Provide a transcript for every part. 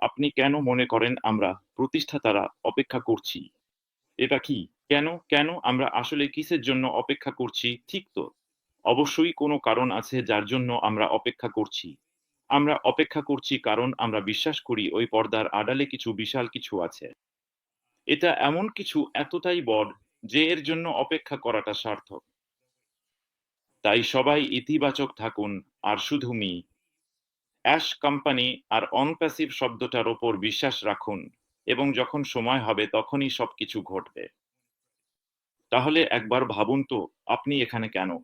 আপনি কেন মনে করেন আমরা প্রতিষ্ঠাতারা অপেক্ষা করছি? এটা কি? কেন কেন আমরা আসলে কিসের জন্য অপেক্ষা করছি? ঠিক তো। অবশ্যই কোনো কারণ আছে যার জন্য আমরা অপেক্ষা করছি। আমরা অপেক্ষা করছি কারণ আমরা বিশ্বাস করি ওই পর্দার আড়ালে কিছু বিশাল কিছু আছে। এটা এমন কিছু এতটাই বড় যে এর জন্য অপেক্ষা করাটা সার্থক। তাই সবাই ইতিবাচক থাকুন, আর শুধু মি। অ্যাশ কোম্পানি আর অনপ্যাসিভ শব্দটার ওপর বিশ্বাস রাখুন, এবং যখন সময় হবে তখনই সবকিছু ঘটবে। তাহলে একবার ভাবুন তো, আপনি এখানে কেন?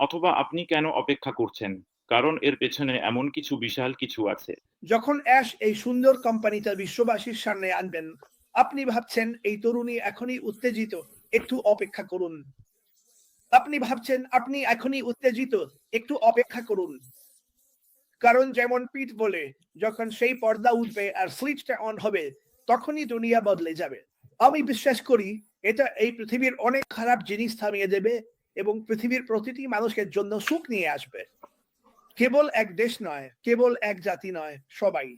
অথবা আপনি কেন অপেক্ষা করছেন? কারণ এর পেছনে এমন কিছু বিশাল কিছু আছে। যখন অ্যাশ এই সুন্দর কোম্পানিটা বিশ্ববাসীর সামনে আনবেন, আপনি ভাবছেন, এই তরুণী এখনই উত্তেজিত, একটু অপেক্ষা করুন। আপনি ভাবছেন, আপনি এখনই উত্তেজিত, একটু অপেক্ষা করুন। কারণ যেমন পিট বলে, যখন সেই পর্দা উঠবে আর সুইচটা অন হবে, তখনই দুনিয়া বদলে যাবে। আমি বিশ্বাস করি, এটা এই পৃথিবীর অনেক খারাপ জিনিস থামিয়ে দেবে এবং পৃথিবীর প্রতিটি মানুষের জন্য সুখ নিয়ে আসবে। কেবল এক দেশ নয়, কেবল এক জাতি নয়, সবাই।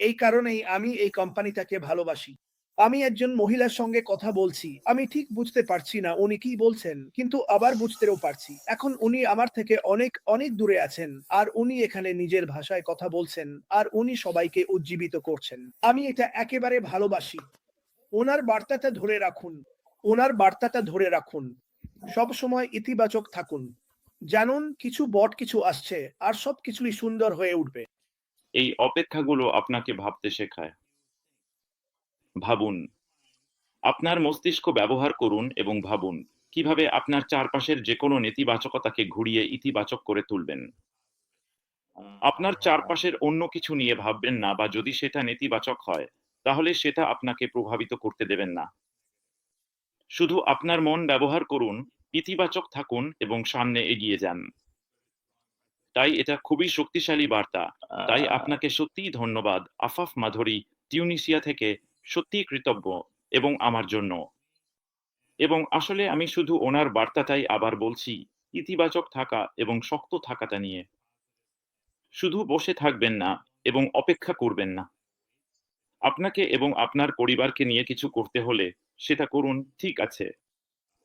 এই কারণেই আমি এই কোম্পানিটাকে ভালোবাসি। আমি একজন মহিলার সঙ্গে কথা বলছি। আমি ঠিক বুঝতে পারছি না উনি কি বলছেন, কিন্তু আবার বুঝতেও পারছি। এখন উনি আমার থেকে অনেক অনেক দূরে আছেন, আর উনি এখানে নিজের ভাষায় কথা বলছেন, আর উনি সবাইকে উজ্জীবিত করছেন। আমি এটা একেবারে ভালোবাসি। ওনার বার্তাটা ধরে রাখুন। ওনার বার্তাটা ধরে রাখুন। সব সময় ইতিবাচক থাকুন। জানুন, কিছু বট কিছু আসছে, আর সব কিছুই সুন্দর হয়ে উঠবে। এই অপেক্ষাগুলো আপনাকে ভাবতে শেখায়। ভাবুন। আপনার মস্তিষ্ক ব্যবহার করুন এবং ভাবুন, কীভাবে আপনার চারপাশের যে কোনো নেতিবাচকতাকে ঘুরিয়ে ইতিবাচক করে তুলবেন। আপনার চারপাশের অন্য কিছু নিয়ে ভাববেন না বা যদি সেটা নেতিবাচক হয়, তাহলে সেটা আপনাকে প্রভাবিত করতে দেবেন না। শুধু আপনার মন ব্যবহার করুন, ইতিবাচক থাকুন এবং সামনে এগিয়ে যান। তাই এটা খুবই শক্তিশালী বার্তা। তাই আপনাকে সত্যিই ধন্যবাদ। আফাফ মাধুরী টিউনিসিয়া থেকে সত্যিই কৃতজ্ঞ এবং আমার জন্য। এবং আসলে আমি শুধু ওনার বার্তাটাই আবার বলছি, ইতিবাচক থাকা এবং শক্ত থাকাটা নিয়ে। শুধু বসে থাকবেন না এবং অপেক্ষা করবেন না। আপনাকে এবং আপনার পরিবারকে নিয়ে কিছু করতে হলে সেটা করুন, ঠিক আছে।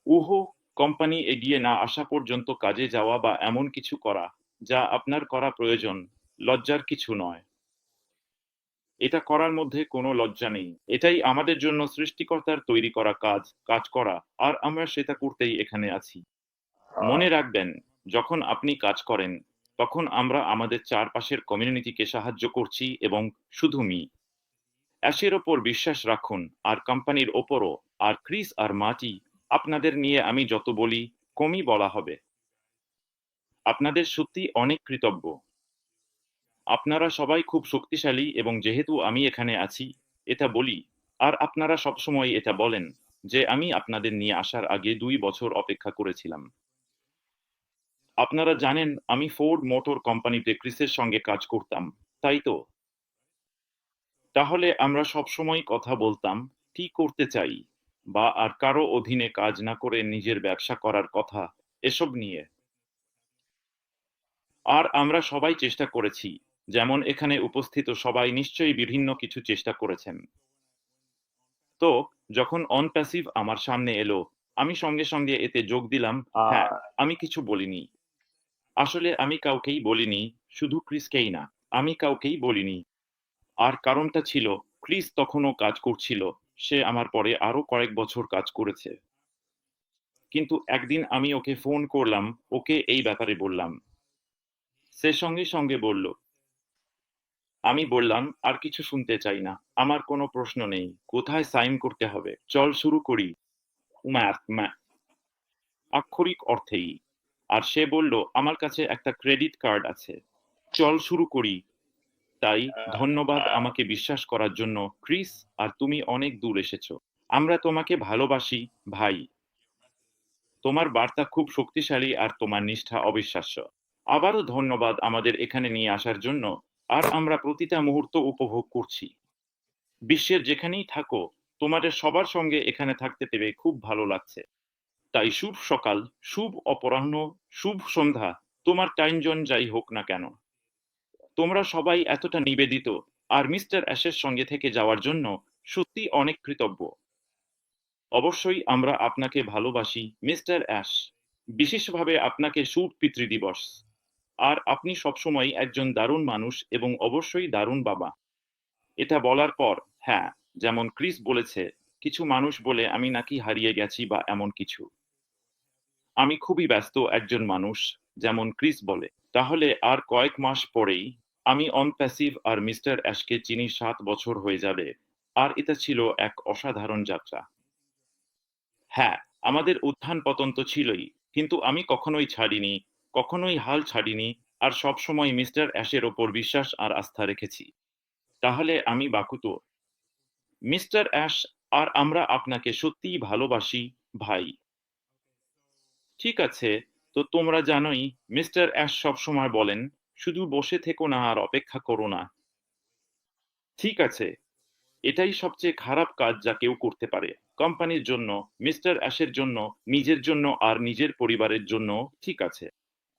উহো কোম্পানি এগিয়ে না আসা পর্যন্ত কাজে যাওয়া বা এমন কিছু করা যা আপনার করা প্রয়োজন, লজ্জার কিছু নয়। এটা করার মধ্যে কোনো লজ্জা নেই। এটাই আমাদের জন্য সৃষ্টিকর্তার তৈরি করা কাজ কাজ করা আর আমরা সেটা করতেই এখানে আছি। মনে রাখবেন যখন আপনি কাজ করেন তখন আমরা আমাদের চারপাশের কমিউনিটিকে সাহায্য করছি এবং শুধু মি। অ্যাশের ওপর বিশ্বাস রাখুন আর কোম্পানির ওপরও আর ক্রিস আর মাটি আপনাদের নিয়ে আমি যত বলি কমই বলা হবে। আপনাদের সত্যি অনেক কৃতজ্ঞ। আপনারা সবাই খুব শক্তিশালী এবং যেহেতু আমি এখানে আছি, এটা বলি। আর আপনারা সবসময় এটা বলেন যে আমি আপনাদের নিয়ে আসার আগে দুই বছর অপেক্ষা করেছিলাম। আপনারা জানেন আমি ফোর্ড মোটর কোম্পানিতে ক্রিসের সঙ্গে কাজ করতাম, তাই তো? তাহলে আমরা সবসময় কথা বলতাম, কি করতে চাই? বা আর কারও অধীনে কাজ না করে নিজের ব্যবসা করার কথা, এসব নিয়ে। আর আমরা সবাই চেষ্টা করেছি। যেমন এখানে উপস্থিত সবাই নিশ্চয়ই বিভিন্ন কিছু চেষ্টা করেছেন। তো যখন অনপ্যাসিভ আমার সামনে এলো আমি সঙ্গে সঙ্গে এতে যোগ দিলাম হ্যাঁ আমি কিছু বলিনি। আসলে আমি কাউকেই বলিনি শুধু ক্রিসকেই না আমি কাউকেই বলিনি। আর কারণটা ছিল ক্রিস তখনও কাজ করছিল সে আমার পরে আরও কয়েক বছর কাজ করেছে। কিন্তু একদিন আমি ওকে ফোন করলাম ওকে এই ব্যাপারে বললাম। সে সঙ্গে সঙ্গে বলল আমি বললাম আর কিছু শুনতে চাই না। আমার কোনো প্রশ্ন নেই। কোথায় সাইন করতে হবে? চল শুরু করি। ম্যাথ ম্যাথ আক্ষরিক অর্থেই। আর সে বলল আমার কাছে একটা ক্রেডিট কার্ড আছে। চল শুরু করি। তাই ধন্যবাদ আমাকে বিশ্বাস করার জন্য ক্রিস আর তুমি অনেক দূর এসেছ। আমরা তোমাকে ভালোবাসি ভাই। তোমার বার্তা খুব শক্তিশালী আর তোমার নিষ্ঠা অবিশ্বাস্য। আবারও ধন্যবাদ আমাদের এখানে নিয়ে আসার জন্য। আর আমরা প্রতিটা মুহূর্ত উপভোগ করছি। বিশ্বের যেখানেই থাকো, তোমাদের সবার সঙ্গে এখানে থাকতে পেরে খুব ভালো লাগছে। তাই শুভ সকাল, শুভ অপরাহ্ন, শুভ সন্ধ্যা, তোমার টাইম জোন যাই হোক না কেন। তোমরা সবাই এতটা নিবেদিত, আর মিস্টার অ্যাশের সঙ্গে থেকে যাওয়ার জন্য সত্যি অনেক কৃতজ্ঞ। অবশ্যই আমরা আপনাকে ভালোবাসি, মিস্টার অ্যাশ। বিশেষভাবে আপনাকে শুভ পিতৃদিবস আর আপনি সবসময় একজন দারুণ মানুষ এবং অবশ্যই দারুণ বাবা। এটা বলার পর হ্যাঁ যেমন ক্রিস বলেছে, কিছু মানুষ বলে আমি নাকি হারিয়ে গেছি বা এমন কিছু। আমি খুবই ব্যস্ত একজন মানুষ, যেমন ক্রিস বলে। তাহলে আর কয়েক মাস পরেই আমি অনপ্যাসিভ আর মিস্টার অ্যাশকে চিনি সাত বছর হয়ে যাবে, আর এটা ছিল এক অসাধারণ যাত্রা। হ্যাঁ আমাদের উত্থান পতন তো ছিলই, কিন্তু আমি কখনোই ছাড়িনি কখনোই হাল ছাড়িনি আর সবসময় মিস্টার অ্যাশের ওপর বিশ্বাস আর আস্থা রেখেছি। তাহলে আমি বাকুত। মিস্টার অ্যাশ, আর আমরা আপনাকে সত্যিই ভালোবাসি, ভাই। ঠিক আছে, তো তোমরা জানোই, মিস্টার অ্যাশ সবসময় বলেন, শুধু বসে থেকো না আর অপেক্ষা করো না। ঠিক আছে, এটাই সবচেয়ে খারাপ কাজ যা কেউ করতে পারে। কোম্পানির জন্য, মিস্টার অ্যাশের জন্য, নিজের জন্য আর নিজের পরিবারের জন্য, ঠিক আছে।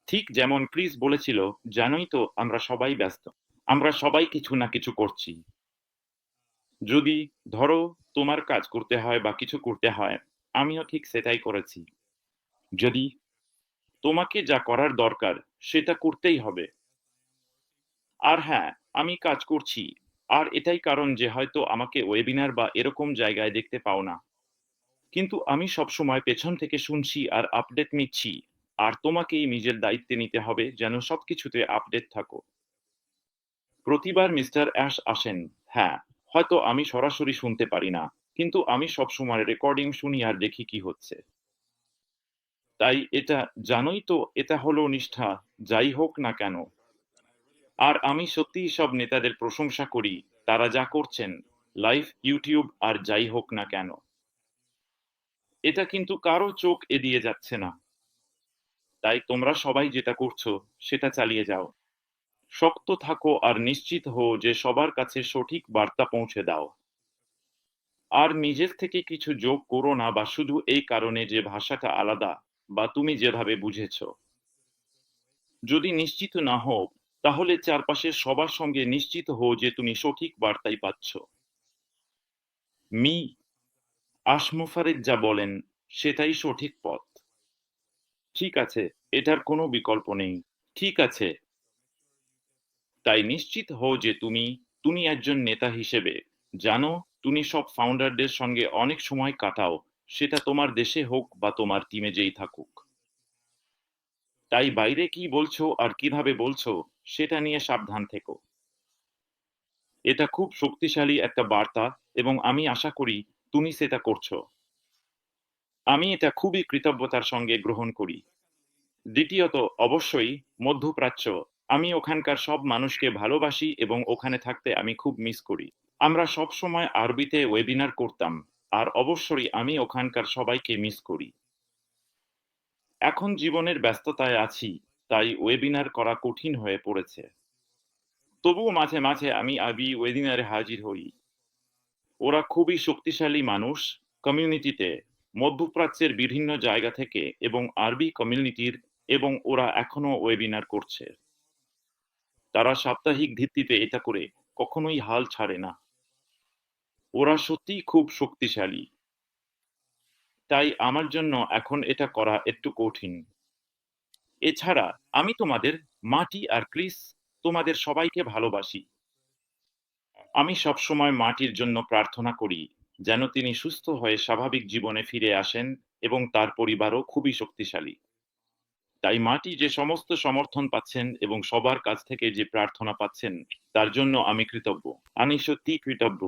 ঠিক যেমন ক্রিস বলেছিল, জানোই তো আমরা সবাই ব্যস্ত। আমরা সবাই কিছু না কিছু করছি। যদি ধরো তোমার কাজ করতে হয় বা কিছু করতে হয়, আমিও ঠিক সেটাই করেছি। যদি তোমাকে যা করার দরকার, সেটা করতেই হবে। আর হ্যাঁ আমি কাজ করছি। আর এটাই কারণ যে হয়তো আমাকে ওয়েবিনার বা এরকম জায়গায় দেখতে পাও না। কিন্তু আমি সবসময় পেছন থেকে শুনছি আর আপডেট নিচ্ছি। আর তোমাকেই নিজের দায়িত্বে নিতে হবে যেন সবকিছুতে আপডেট থাকো। প্রতিবার মিস্টার অ্যাশ আসেন। হ্যাঁ হয়তো আমি সরাসরি শুনতে পারি না, কিন্তু আমি সবসময় রেকর্ডিং শুনি আর দেখি কি হচ্ছে। তাই এটা জানোই তো, এটা হলো নিষ্ঠা, যাই হোক না কেন। আর আমি সত্যিই সব নেতাদের প্রশংসা করি, তারা যা করছেন লাইভ ইউটিউব আর যাই হোক না কেন। এটা কিন্তু কারও চোখ এড়িয়ে যাচ্ছে না। তাই তোমরা সবাই যেটা করছ, সেটা চালিয়ে যাও। শক্ত থাকো আর নিশ্চিত হও যে সবার কাছে সঠিক বার্তা পৌঁছে দাও। আর নিজের থেকে কিছু যোগ করো না বা শুধু এই কারণে যে ভাষাটা আলাদা বা তুমি যেভাবে বুঝেছ। যদি নিশ্চিত না হও, তাহলে চারপাশের সবার সঙ্গে নিশ্চিত হও যে তুমি সঠিক বার্তাই পাচ্ছ। মি আশমুফারেদ যা বলেন, সেটাই সঠিক পথ। ঠিক আছে, এটার কোনো বিকল্প নেই। ঠিক আছে। তাই নিশ্চিত হও যে তুমি তুমি একজন নেতা হিসেবে। জানো, তুমি সব ফাউন্ডারদের সঙ্গে অনেক সময় কাটাও। সেটা তোমার দেশে হোক বা তোমার টিমে যেই থাকুক। তাই বাইরে কি বলছো আর কীভাবে বলছো, সেটা নিয়ে সাবধান থেকো। এটা খুব শক্তিশালী একটা বার্তা এবং আমি আশা করি তুমি সেটা করছ। আমি এটা খুবই কৃতজ্ঞতার সঙ্গে গ্রহণ করি। দ্বিতীয়ত, অবশ্যই মধ্যপ্রাচ্য। আমি ওখানকার সব মানুষকে ভালোবাসি এবং ওখানে থাকতে আমি খুব মিস করি। আমরা সব সময় আরবিতে ওয়েবিনার করতাম, আর অবশ্যই আমি ওখানকার সবাইকে মিস করি। এখন জীবনের ব্যস্ততায় আছি, তাই ওয়েবিনার করা কঠিন হয়ে পড়েছে। তবুও মাঝে মাঝে আমি আবি ওয়েবিনারে হাজির হই। ওরা খুবই শক্তিশালী মানুষ কমিউনিটিতে মধ্যপ্রাচ্যের বিভিন্ন জায়গা থেকে এবং আরবি কমিউনিটির এবং ওরা এখনও ওয়েবিনার করছে। তারা সাপ্তাহিক ভিত্তিতে এটা করে কখনোই হাল ছাড়ে না। ওরা সত্যিই খুব শক্তিশালী। তাই আমার জন্য এখন এটা করা একটু কঠিন। এছাড়া আমি তোমাদের মাটি আর ক্রিস তোমাদের সবাইকে ভালোবাসি। আমি সবসময় মাটির জন্য প্রার্থনা করি। যেন তিনি সুস্থ হয়ে স্বাভাবিক জীবনে ফিরে আসেন এবং তার পরিবারও খুবই শক্তিশালী। তাই মাটি যে সমস্ত সমর্থন পাচ্ছেন এবং সবার কাছ থেকে যে প্রার্থনা পাচ্ছেন, তার জন্য আমি কৃতজ্ঞ। আমি সত্যি কৃতজ্ঞ।